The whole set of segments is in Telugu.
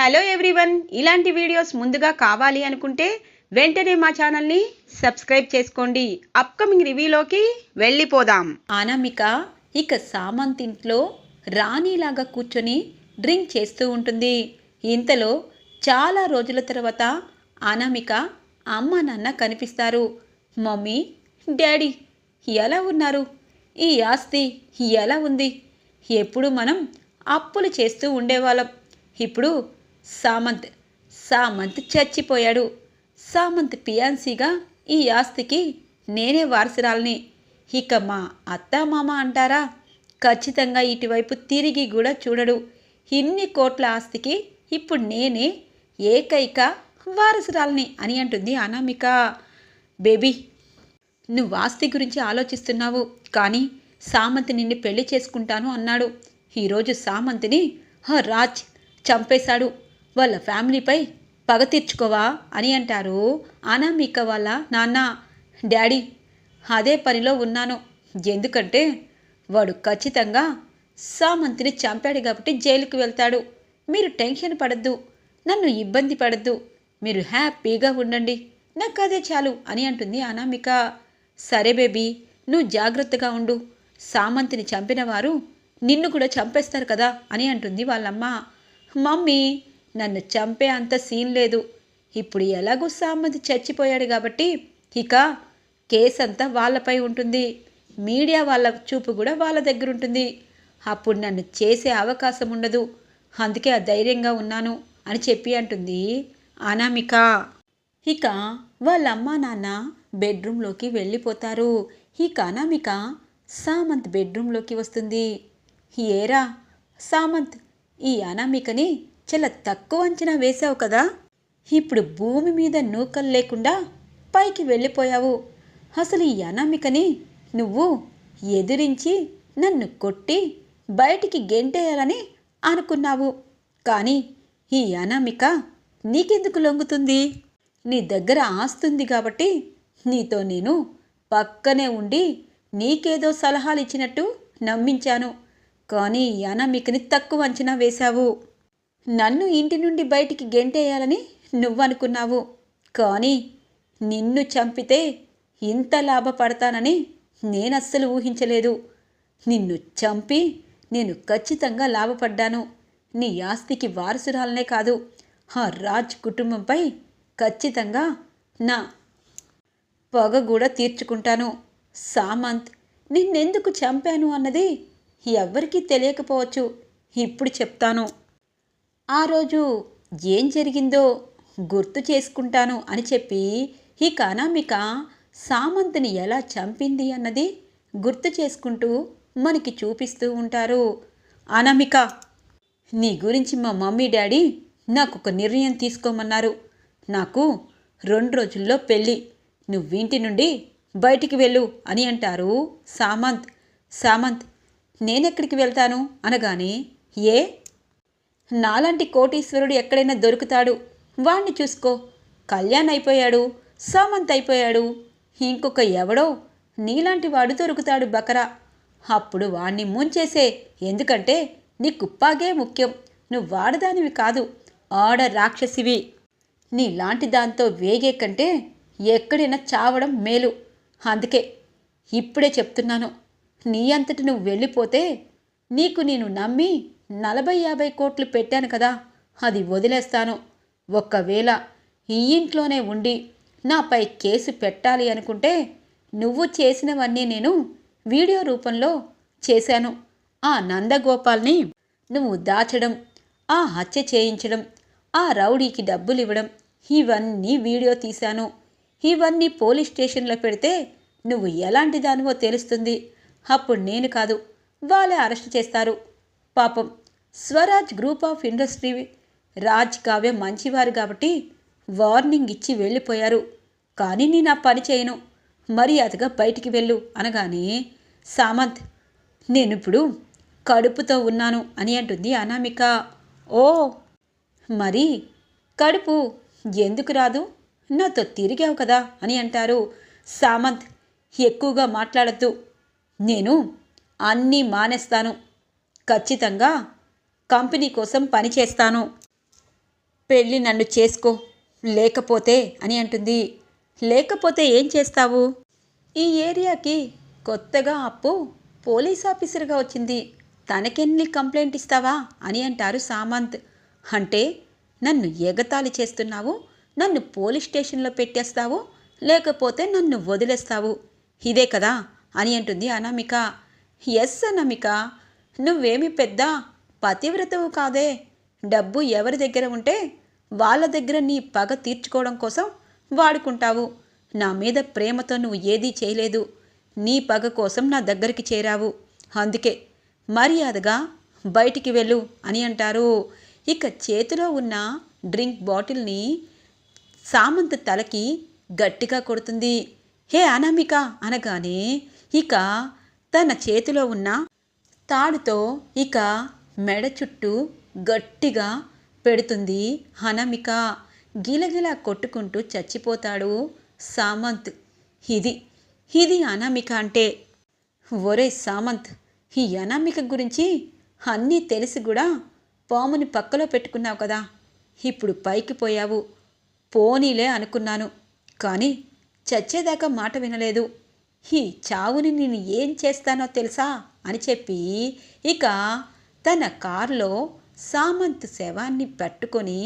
హలో ఎవ్రీవన్ ఇలాంటి వీడియోస్ ముందుగా కావాలి అనుకుంటే వెంటనే మా ఛానల్ని సబ్స్క్రైబ్ చేసుకోండి. అప్కమింగ్ రివ్యూలోకి వెళ్ళిపోదాం. అనామిక ఇక సామంత్ ఇంట్లో రాణిలాగా కూర్చొని డ్రింక్ చేస్తూ ఉంటుంది. ఇంతలో చాలా రోజుల తర్వాత అనామిక అమ్మ నాన్న కనిపిస్తారు. మమ్మీ డాడీ ఎలా ఉన్నారు? ఈ ఆస్తి ఎలా ఉంది? ఎప్పుడు మనం అప్పులు చేస్తూ ఉండేవాళ్ళం. ఇప్పుడు సామంత్ సామంత్ చచ్చిపోయాడు. సామంత్ పియాన్సీగా ఈ ఆస్తికి నేనే వారసురాల్ని. ఇక మా అత్త మామ అంటారా? ఖచ్చితంగా ఇటువైపు తిరిగి కూడా చూడడు. ఇన్ని కోట్ల ఆస్తికి ఇప్పుడు నేనే ఏకైక వారసురాల్ని అని అంటుంది అనామిక. బేబీ నువ్వు ఆస్తి గురించి ఆలోచిస్తున్నావు. కానీ సామంత్ నిన్ను పెళ్ళి చేసుకుంటాను అన్నాడు. ఈరోజు సామంత్ని హ రాజ్ చంపేశాడు. వాళ్ళ ఫ్యామిలీపై పగ తీర్చుకోవా అని అంటారు. అనామిక వాళ్ళ నాన్న డాడీ అదే పనిలో ఉన్నాను. ఎందుకంటే వాడు ఖచ్చితంగా సామంతిని చంపాడు కాబట్టి జైలుకు వెళ్తాడు. మీరు టెన్షన్ పడద్దు నన్ను ఇబ్బంది పడద్దు. మీరు హ్యాపీగా ఉండండి. నాకు అదే చాలు అని అంటుంది అనామిక సరే బేబీ నువ్వు జాగ్రత్తగా ఉండు. సామంతిని చంపిన వారు నిన్ను కూడా చంపేస్తారు కదా అని అంటుంది వాళ్ళమ్మ. మమ్మీ నన్ను చంపే అంత సీన్ లేదు. ఇప్పుడు ఎలాగో సామంతి చచ్చిపోయాడు కాబట్టి ఇక కేసు అంతా వాళ్ళపై ఉంటుంది. మీడియా వాళ్ళ చూపు కూడా వాళ్ళ దగ్గర ఉంటుంది. అప్పుడు నన్ను చేసే అవకాశం ఉండదు. అందుకే ఆ ధైర్యంగా ఉన్నాను అని చెప్పి అంటుంది అనామిక. ఇక వాళ్ళ అమ్మా నాన్న బెడ్రూమ్లోకి వెళ్ళిపోతారు. ఇక అనామిక సామంత్ బెడ్రూమ్లోకి వస్తుంది. ఏరా సామంత్ ఈ అనామికని చాలా తక్కువ అంచనా వేశావు కదా. ఇప్పుడు భూమి మీద నూకలు లేకుండా పైకి వెళ్ళిపోయావు. అసలు ఈ అనామికని నువ్వు ఎదిరించి నన్ను కొట్టి బయటికి గెంటేయాలని అనుకున్నావు. కానీ ఈ అనామిక నీకెందుకు లొంగుతుంది? నీ దగ్గర ఆస్తుంది కాబట్టి నీతో నేను పక్కనే ఉండి నీకేదో సలహాలు ఇచ్చినట్టు నమ్మించాను. కానీ ఈ అనామికని తక్కువ అంచనా వేశావు. నన్ను ఇంటి నుండి బయటికి గెంటేయాలని నువ్వనుకున్నావు. కానీ నిన్ను చంపితే ఇంత లాభపడతానని నేనస్సలు ఊహించలేదు. నిన్ను చంపి నేను ఖచ్చితంగా లాభపడ్డాను. నీ ఆస్తికి వారసురాలనే కాదు ఆ రాజ్ కుటుంబంపై ఖచ్చితంగా నా పొగ కూడా తీర్చుకుంటాను. సామంత్ నిన్నెందుకు చంపాను అన్నది ఎవ్వరికీ తెలియకపోవచ్చు. ఇప్పుడు చెప్తాను. ఆ రోజు ఏం జరిగిందో గుర్తు చేసుకుంటాను అని చెప్పి ఈ అనామిక సామంతుని ఎలా చంపింది అన్నది గుర్తు చేసుకుంటూ మనకి చూపిస్తూ ఉంటారు. అనామిక నీ గురించి మా మమ్మీ డాడీ నాకు ఒక నిర్ణయం తీసుకోమన్నారు. నాకు రెండు రోజుల్లో పెళ్ళి. నువ్వింటి నుండి బయటికి వెళ్ళు అని అంటారు సామంత్. సామంత్ నేనెక్కడికి వెళ్తాను? అనగానే ఏ? నాలాంటి కోటీశ్వరుడు ఎక్కడైనా దొరుకుతాడు. వాణ్ణి చూసుకో. కళ్యాణ్ అయిపోయాడు. సామంత్ అయిపోయాడు. ఇంకొక ఎవడో? నీలాంటి వాడు దొరుకుతాడు బకరా. అప్పుడు వాణ్ణి ముంచేసే. ఎందుకంటే నీ కుప్పాగే ముఖ్యం. నువ్వు వాడదానివి కాదు. ఆడ రాక్షసివి. నీలాంటి దాంతో వేగే కంటే ఎక్కడైనా చావడం మేలు. అందుకే ఇప్పుడే చెప్తున్నాను. నీ అంతటి నువ్వు వెళ్ళిపోతే నీకు నేను నమ్మి నలభై యాభై కోట్లు పెట్టాను కదా అది వదిలేస్తాను. ఒక్కవేళ ఈ ఇంట్లోనే ఉండి నాపై కేసు పెట్టాలి అనుకుంటే నువ్వు చేసినవన్నీ నేను వీడియో రూపంలో చేశాను. ఆ నందగోపాల్ని నువ్వు దాచడం ఆ హత్య చేయించడం ఆ రౌడీకి డబ్బులు ఇవ్వడం ఇవన్నీ వీడియో తీశాను. ఇవన్నీ పోలీస్ స్టేషన్లో పెడితే నువ్వు ఎలాంటి దానివో తెలుస్తుంది. అప్పుడు నేను కాదు వాళ్ళే అరెస్ట్ చేస్తారు. పాపం Swaraj group of industry Raj Kavya మంచివారు కాబట్టి వార్నింగ్ ఇచ్చి వెళ్ళిపోయారు. కానీ నేను ఆ పని చేయను. మర్యాదగా బయటికి వెళ్ళు అనగానే సామంత్ నేనిప్పుడు కడుపుతో ఉన్నాను అని అంటుంది అనామిక. ఓ మరి కడుపు ఎందుకు రాదు? నాతో తిరిగావు కదా అని అంటారు సామంత్. ఎక్కువగా మాట్లాడద్దు. నేను అన్నీ మానేస్తాను. ఖచ్చితంగా కంపెనీ కోసం పనిచేస్తాను పెళ్ళి నన్ను చేసుకో లేకపోతే అని అంటుంది. లేకపోతే ఏం చేస్తావు? ఈ ఏరియాకి కొత్తగా అప్పు పోలీస్ ఆఫీసర్గా వచ్చింది. తనకెన్ని కంప్లైంట్ ఇస్తావా? అని అంటారు సామంత్. అంటే నన్ను ఎగతాళి చేస్తున్నావు? నన్ను పోలీస్ స్టేషన్లో పెట్టేస్తావు? లేకపోతే నన్ను వదిలేస్తావు? ఇదే కదా అని అంటుంది అనామిక. ఎస్ అనామిక నువ్వేమి పెద్ద పతివ్రతవు కాదే. డబ్బు ఎవరి దగ్గర ఉంటే వాళ్ళ దగ్గర నీ పగ తీర్చుకోవడం కోసం వాడుకుంటావు. నా మీద ప్రేమతో నువ్వు ఏదీ చేయలేదు. నీ పగ కోసం నా దగ్గరికి చేరావు. అందుకే మర్యాదగా బయటికి వెళ్ళు అని అంటారు. ఇక చేతిలో ఉన్న డ్రింక్ బాటిల్ని సామంత్ తలకి గట్టిగా కొడుతుంది. హే అనామిక అనగానే ఇక తన చేతిలో ఉన్న తాడుతో ఇక మెడ చుట్టూ గట్టిగా పెడుతుంది అనామిక గిలగిలా కొట్టుకుంటూ చచ్చిపోతాడు సామంత్. ఇది ఇది అనామిక అంటే ఒరే సామంత్ ఈ అనామిక గురించి అన్నీ తెలిసి కూడా పాముని పక్కలో పెట్టుకున్నావు కదా. ఇప్పుడు పైకి పోయావు. పోనీలే అనుకున్నాను. కానీ చచ్చేదాకా మాట వినలేదు. ఈ చావుని నేను ఏం చేస్తానో తెలుసా అని చెప్పి ఇక తన కారులో సామంత్ శవాన్ని పట్టుకొని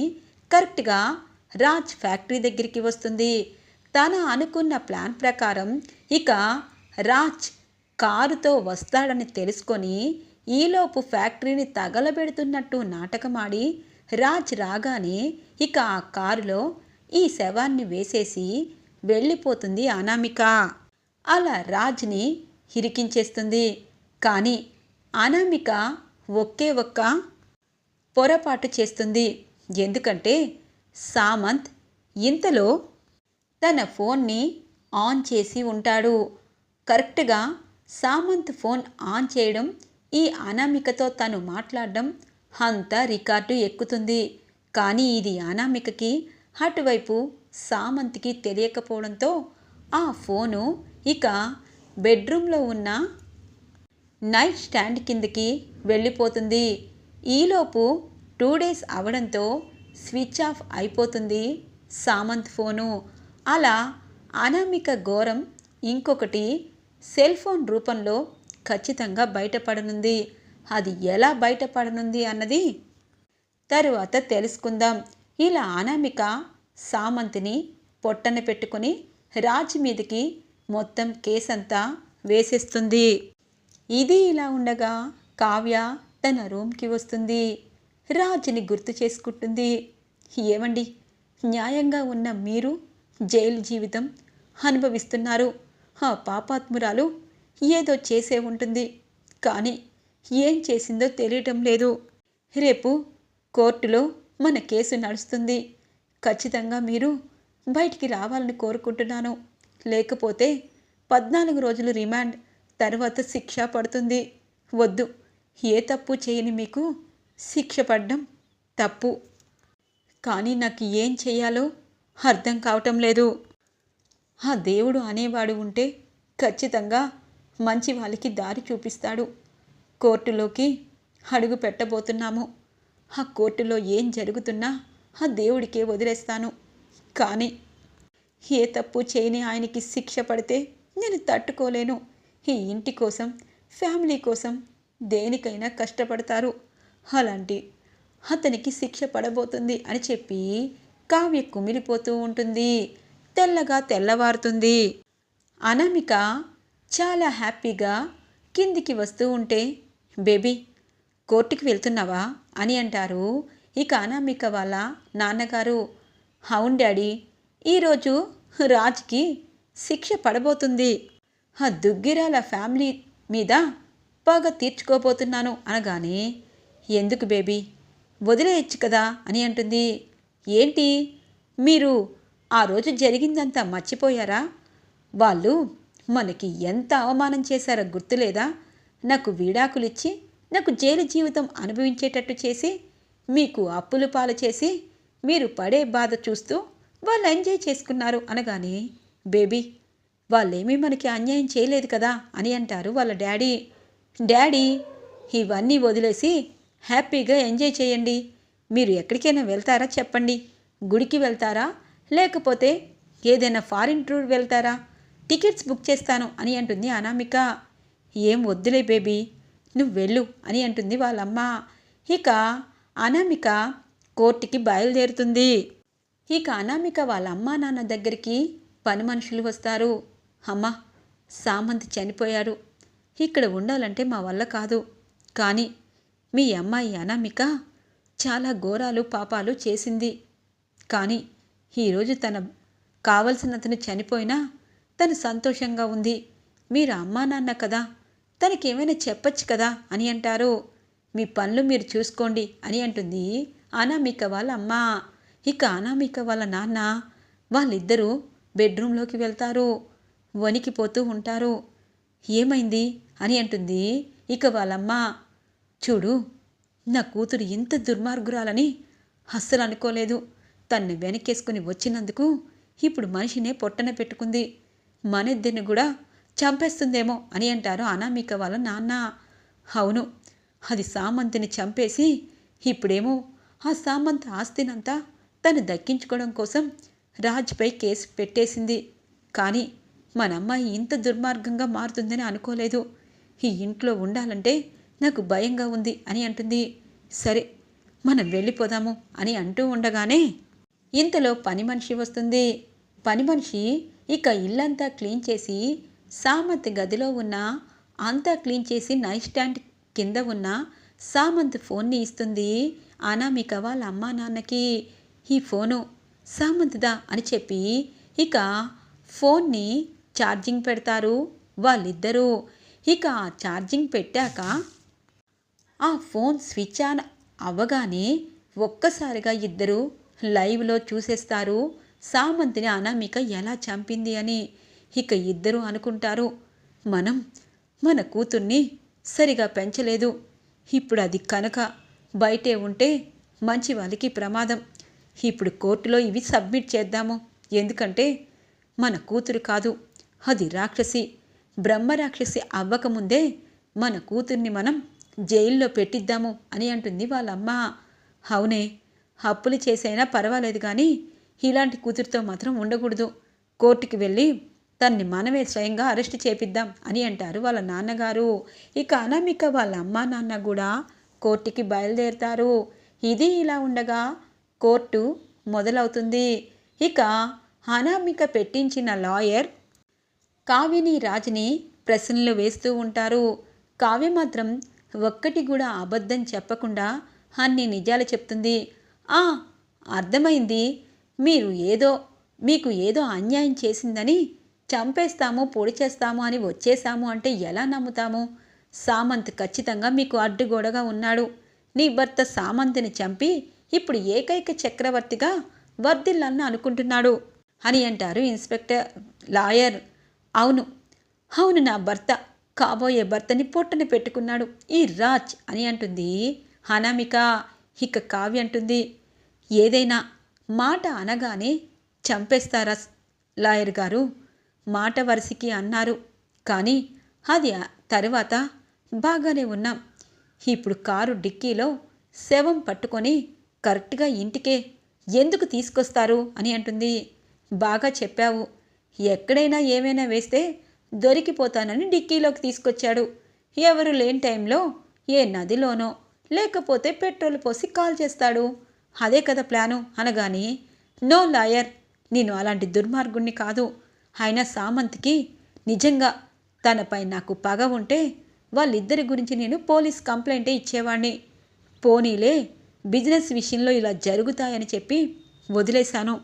కరెక్ట్గా రాజ్ ఫ్యాక్టరీ దగ్గరికి వస్తుంది. తన అనుకున్న ప్లాన్ ప్రకారం ఇక రాజ్ కారుతో వస్తాడని తెలుసుకొని ఈలోపు ఫ్యాక్టరీని తగలబెడుతున్నట్టు నాటకమాడి రాజ్ రాగానే ఇక ఆ కారులో ఈ శవాన్ని వేసేసి వెళ్ళిపోతుంది అనామిక. అలా రాజ్ని ఇరికించేస్తుంది. కానీ అనామిక ఒకే ఒక్క పొరపాటు చేస్తుంది. ఎందుకంటే సామంత్ ఇంతలో తన ఫోన్ని ఆన్ చేసి ఉంటాడు. కరెక్ట్గా సామంత్ ఫోన్ ఆన్ చేయడం ఈ అనామికతో తను మాట్లాడడం అంతా రికార్డు ఎక్కుతుంది. కానీ ఇది అనామికకి అటువైపు సామంత్కి తెలియకపోవడంతో ఆ ఫోను ఇక బెడ్రూమ్లో ఉన్న నైట్ స్టాండ్ కిందకి వెళ్ళిపోతుంది. ఈలోపు టూ డేస్ అవడంతో స్విచ్ ఆఫ్ అయిపోతుంది సామంత్ ఫోను. అలా అనామిక ఘోరం ఇంకొకటి సెల్ ఫోన్ రూపంలో ఖచ్చితంగా బయటపడనుంది. అది ఎలా బయటపడనుంది అన్నది తరువాత తెలుసుకుందాం. ఇలా అనామిక సామంతిని పొట్టన పెట్టుకుని రాజ్ మీదకి మొత్తం కేసంతా వేసేస్తుంది. ఇది ఇలా ఉండగా కావ్య తన రూమ్కి వస్తుంది. రాజుని గుర్తు చేసుకుంటుంది. ఏమండి? న్యాయంగా ఉన్న మీరు జైలు జీవితం అనుభవిస్తున్నారు. ఆ పాపాత్మురాలు ఏదో చేసే ఉంటుంది. కానీ ఏం చేసిందో తెలియటం లేదు. రేపు కోర్టులో మన కేసు నడుస్తుంది. ఖచ్చితంగా మీరు బయటికి రావాలని కోరుకుంటున్నాను. లేకపోతే పద్నాలుగు రోజులు రిమాండ్ తర్వాత శిక్ష పడుతుంది. వద్దు. ఏ తప్పు చేయని మీకు శిక్ష పడ్డం తప్పు. కానీ నాకు ఏం చేయాలో అర్థం కావటం లేదు. ఆ దేవుడు అనేవాడు ఉంటే ఖచ్చితంగా మంచి వాళ్ళకి దారి చూపిస్తాడు. కోర్టులోకి అడుగు పెట్టబోతున్నాము. ఆ కోర్టులో ఏం జరుగుతున్నా ఆ దేవుడికే వదిలేస్తాను. కానీ ఏ తప్పు చేయని ఆయనకి శిక్ష పడితే నేను తట్టుకోలేను. ఈ ఇంటి కోసం ఫ్యామిలీ కోసం దేనికైనా కష్టపడతారు. అలాంటి అతనికి శిక్ష పడబోతుంది అని చెప్పి కావ్య కుమిలిపోతూ ఉంటుంది. తెల్లగా తెల్లవారుతుంది. అనామిక చాలా హ్యాపీగా కిందికి వస్తూ ఉంటే బేబీ కోర్టుకి వెళ్తున్నావా? అని అంటారు. ఇక అనామిక వాళ్ళ నాన్నగారు అవును డాడీ ఈరోజు రాజ్కి శిక్ష పడబోతుంది. ఆ దుగ్గిరాల ఫ్యామిలీ మీద గొప్పగా తీర్చుకోబోతున్నాను అనగానే ఎందుకు బేబీ? వదిలేయచ్చు కదా అని అంటుంది. ఏంటి? మీరు ఆ రోజు జరిగిందంతా మర్చిపోయారా? వాళ్ళు మనకి ఎంత అవమానం చేశారో గుర్తులేదా? నాకు విడాకులిచ్చి నాకు జైలు జీవితం అనుభవించేటట్టు చేసి మీకు అప్పులు పాలు చేసి మీరు పడే బాధ చూస్తూ వాళ్ళు ఎంజాయ్ చేసుకున్నారు అనగానే బేబీ వాళ్ళేమీ మనకి అన్యాయం చేయలేదు కదా అని అంటారు వాళ్ళ డాడీ. డాడీ ఇవన్నీ వదిలేసి హ్యాపీగా ఎంజాయ్ చేయండి. మీరు ఎక్కడికైనా వెళ్తారా చెప్పండి. గుడికి వెళ్తారా? లేకపోతే ఏదైనా ఫారిన్ టూర్ వెళ్తారా? టికెట్స్ బుక్ చేస్తాను అని అంటుంది అనామిక. ఏం వద్దులే బేబీ నువ్వు వెళ్ళు అని అంటుంది వాళ్ళమ్మ. ఇక అనామిక కోర్టుకి బయలుదేరుతుంది. ఇక అనామిక వాళ్ళ అమ్మా నాన్న దగ్గరికి పని మనుషులు వస్తారు. అమ్మ సామంత్ చనిపోయారు. ఇక్కడ ఉండాలంటే మా వల్ల కాదు. కానీ మీ అమ్మాయి అనామిక చాలా ఘోరాలు పాపాలు చేసింది. కానీ ఈరోజు తన కావలసినంతను చనిపోయినా తను సంతోషంగా ఉంది. మీరు అమ్మా నాన్న కదా తనకేమైనా చెప్పచ్చు కదా అని అంటారు. మీ పనులు మీరు చూసుకోండి అని అంటుంది అనామిక వాళ్ళ అమ్మ. ఇక అనామిక వాళ్ళ నాన్న వాళ్ళిద్దరూ బెడ్రూమ్లోకి వెళ్తారు. వణికిపోతూ ఉంటారు. ఏమైంది? అని అంటుంది. ఇక వాళ్ళమ్మ చూడు నా కూతురు ఇంత దుర్మార్గురాలని అస్సలు అనుకోలేదు. తన్ని వెనకేసుకుని వచ్చినందుకు ఇప్పుడు మనిషినే పొట్టన పెట్టుకుంది. మనిద్దరిని కూడా చంపేస్తుందేమో అని అంటారు అనామిక వాళ్ళ నాన్న. అవును అది సామంతిని చంపేసి ఇప్పుడేమో ఆ సామంత్ ఆస్తినంతా తను దక్కించుకోవడం కోసం రాజ్పై కేసు పెట్టేసింది. కానీ మన అమ్మాయి ఇంత దుర్మార్గంగా మారుతుందని అనుకోలేదు. ఈ ఇంట్లో ఉండాలంటే నాకు భయంగా ఉంది అని అంటుంది. సరే మనం వెళ్ళిపోదాము అని అంటూ ఉండగానే ఇంతలో పని మనిషి వస్తుంది. పని మనిషి ఇక ఇల్లంతా క్లీన్ చేసి సామంత్ గదిలో ఉన్న అంతా క్లీన్ చేసి నైట్ స్టాండ్ కింద ఉన్న సామంత్ ఫోన్ని ఇస్తుంది. అనామిక వాళ్ళ అమ్మా నాన్నకి ఈ ఫోను సామంత్దా అని చెప్పి ఇక ఫోన్ని ఛార్జింగ్ పెడతారు వాళ్ళిద్దరూ. ఇక ఆ ఛార్జింగ్ పెట్టాక ఆ ఫోన్ స్విచ్ ఆన్ అవ్వగానే ఒక్కసారిగా ఇద్దరు లైవ్లో చూసేస్తారు. సామంతిని అనామిక ఎలా చంపింది అని ఇక ఇద్దరు అనుకుంటారు. మనం మన కూతుర్ని సరిగా పెంచలేదు. ఇప్పుడు అది కనుక బయటే ఉంటే మంచి వాళ్ళకి ప్రమాదం. ఇప్పుడు కోర్టులో ఇవి సబ్మిట్ చేద్దాము. ఎందుకంటే మన కూతురు కాదు అది రాక్షసి. బ్రహ్మరాక్షసి అవ్వకముందే మన కూతుర్ని మనం జైల్లో పెట్టిద్దాము అని అంటుంది వాళ్ళమ్మ. అవునే అప్పులు చేసైనా పర్వాలేదు కానీ ఇలాంటి కూతురితో మాత్రం ఉండకూడదు. కోర్టుకి వెళ్ళి తన్ని మనమే స్వయంగా అరెస్ట్ చేపిద్దాం అని అంటారు వాళ్ళ నాన్నగారు. ఇక అనామిక వాళ్ళ అమ్మా నాన్న కూడా కోర్టుకి బయలుదేరుతారు. ఇది ఇలా ఉండగా కోర్టు మొదలవుతుంది. ఇక అనామిక పెట్టించిన లాయర్ కావ్యని రాజుని ప్రశ్నలు వేస్తూ ఉంటారు. కావ్య మాత్రం ఒక్కటి కూడా అబద్ధం చెప్పకుండా అన్ని నిజాలు చెప్తుంది. ఆ అర్థమైంది. మీరు ఏదో మీకు ఏదో అన్యాయం చేసిందని చంపేస్తాము పొడి చేస్తాము అని వచ్చేసాము అంటే ఎలా నమ్ముతాము? సామంత్ ఖచ్చితంగా మీకు అడ్డుగోడగా ఉన్నాడు. నీ భర్త సామంతిని చంపి ఇప్పుడు ఏకైక చక్రవర్తిగా వర్ధిల్లని అనుకుంటున్నాడు అని అంటారు ఇన్స్పెక్టర్ లాయర్. అవును అవును నా భర్త కాబోయే భర్తని పొట్టన పెట్టుకున్నాడు. ఈ రాజ్ అని అంటుంది. అనామిక ఇక కావ్య అంటుంది. ఏదైనా మాట అనగానే చంపేస్తారా లాయర్ గారు? మాట వరుసకి అన్నారు. కానీ అది తరువాత తర్వాత బాగానే ఉన్నాం. ఇప్పుడు కారు డిక్కీలో శవం పట్టుకొని కరెక్ట్గా ఇంటికే ఎందుకు తీసుకొస్తారు అని అంటుంది. బాగా చెప్పావు. ఎక్కడైనా ఏమైనా వేస్తే దొరికిపోతానని డిక్కీలోకి తీసుకొచ్చాడు. ఎవరు లేని టైంలో ఏ నదిలోనో లేకపోతే పెట్రోల్ పోసి కాల్ చేస్తాడు. అదే కదా ప్లాను అనగాని నో లాయర్ నేను అలాంటి దుర్మార్గుణ్ణి కాదు. అయినా సామంత్కి నిజంగా తనపై నాకు పగ ఉంటే వాళ్ళిద్దరి గురించి నేను పోలీస్ కంప్లైంటే ఇచ్చేవాణ్ణి. పోనీలే బిజినెస్ విషయంలో ఇలా జరుగుతాయని చెప్పి వదిలేశాను.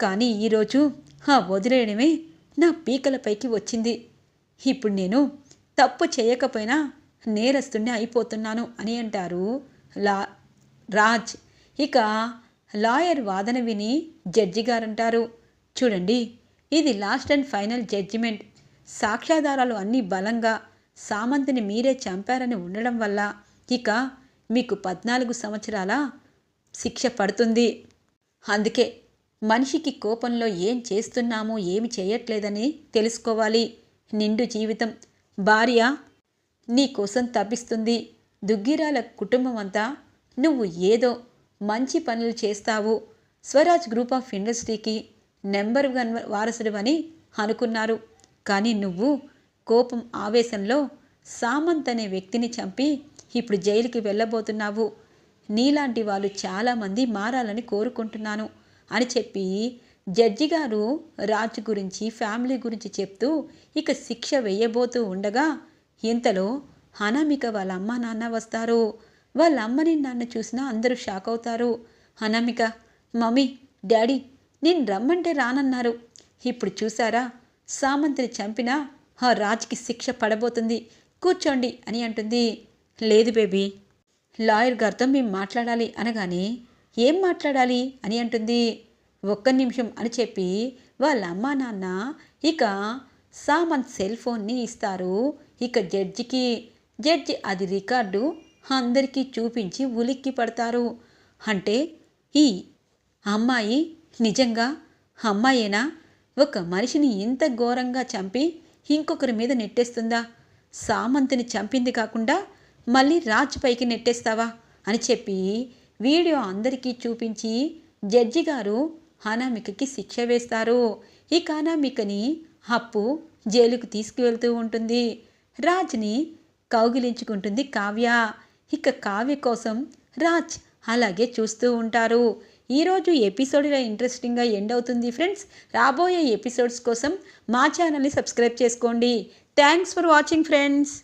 కానీ ఈరోజు ఆ వదిలేయడమే నా పీకలపైకి వచ్చింది. ఇప్పుడు నేను తప్పు చేయకపోయినా నేరస్తుడిని అయిపోతున్నాను అని అంటారు లా రాజ్. ఇక లాయర్ వాదన విని జడ్జి గారంటారు. చూడండి ఇది లాస్ట్ అండ్ ఫైనల్ జడ్జిమెంట్. సాక్ష్యాధారాలు అన్నీ బలంగా సామంతిని మీరే చంపారని ఉండడం వల్ల ఇక మీకు పద్నాలుగు సంవత్సరాల శిక్ష పడుతుంది. అందుకే మనిషికి కోపంలో ఏం చేస్తున్నామో ఏమి చేయట్లేదని తెలుసుకోవాలి. నిండు జీవితం. భార్య నీ కోసం తప్పిస్తుంది. దుగ్గిరాల కుటుంబం అంతా నువ్వు ఏదో మంచి పనులు చేస్తావు. స్వరాజ్ గ్రూప్ ఆఫ్ ఇండస్ట్రీకి నెంబర్ వన్ వారసుడు అని అనుకున్నారు. కానీ నువ్వు కోపం ఆవేశంలో సామంత్ అనే వ్యక్తిని చంపి ఇప్పుడు జైలుకి వెళ్ళబోతున్నావు. నీలాంటి వాళ్ళు చాలామంది మారాలని కోరుకుంటున్నాను. అని చెప్పి జడ్జి గారు రాజు గురించి ఫ్యామిలీ గురించి చెప్తూ ఇక శిక్ష వేయబోతూ ఉండగా ఇంతలో అనామిక వాళ్ళ అమ్మ నాన్న వస్తారు. వాళ్ళ అమ్మని నాన్న చూసినా అందరూ షాక్ అవుతారు. అనామిక మమ్మీ డాడీ నేను రమ్మంటే రానన్నారు. ఇప్పుడు చూసారా? సామంతిని చంపినా ఆ రాజ్కి శిక్ష పడబోతుంది. కూర్చోండి అని అంటుంది. లేదు బేబీ లాయర్ గారితో మేము మాట్లాడాలి అనగానే ఏం మాట్లాడాలి అని అంటుంది. ఒక్క నిమిషం అని చెప్పి వాళ్ళ అమ్మా నాన్న ఇక సామంత్ సెల్ ఫోన్ని ఇస్తారు. ఇక జడ్జికి జడ్జి అది రికార్డు అందరికీ చూపించి ఉలిక్కి పడతారు. అంటే ఈ అమ్మాయి నిజంగా అమ్మాయేనా? ఒక మనిషిని ఇంత ఘోరంగా చంపి ఇంకొకరి మీద నెట్టేస్తుందా? సామంతిని చంపింది కాకుండా మళ్ళీ రాజ్ పైకి నెట్టేస్తావా? అని చెప్పి వీడియో అందరికీ చూపించి జడ్జి గారు అనామికకి శిక్ష వేస్తారు. ఇక అనామికని అప్పు జైలుకు తీసుకువెళ్తూ ఉంటుంది. రాజ్ని కౌగిలించుకుంటుంది కావ్య. ఇక కావ్య కోసం రాజ్ అలాగే చూస్తూ ఉంటారు. ఈరోజు ఎపిసోడ్ ఇలా ఇంట్రెస్టింగ్గా ఎండ్ అవుతుంది ఫ్రెండ్స్. రాబోయే ఎపిసోడ్స్ కోసం మా ఛానల్ని సబ్స్క్రైబ్ చేసుకోండి. Thanks for watching friends.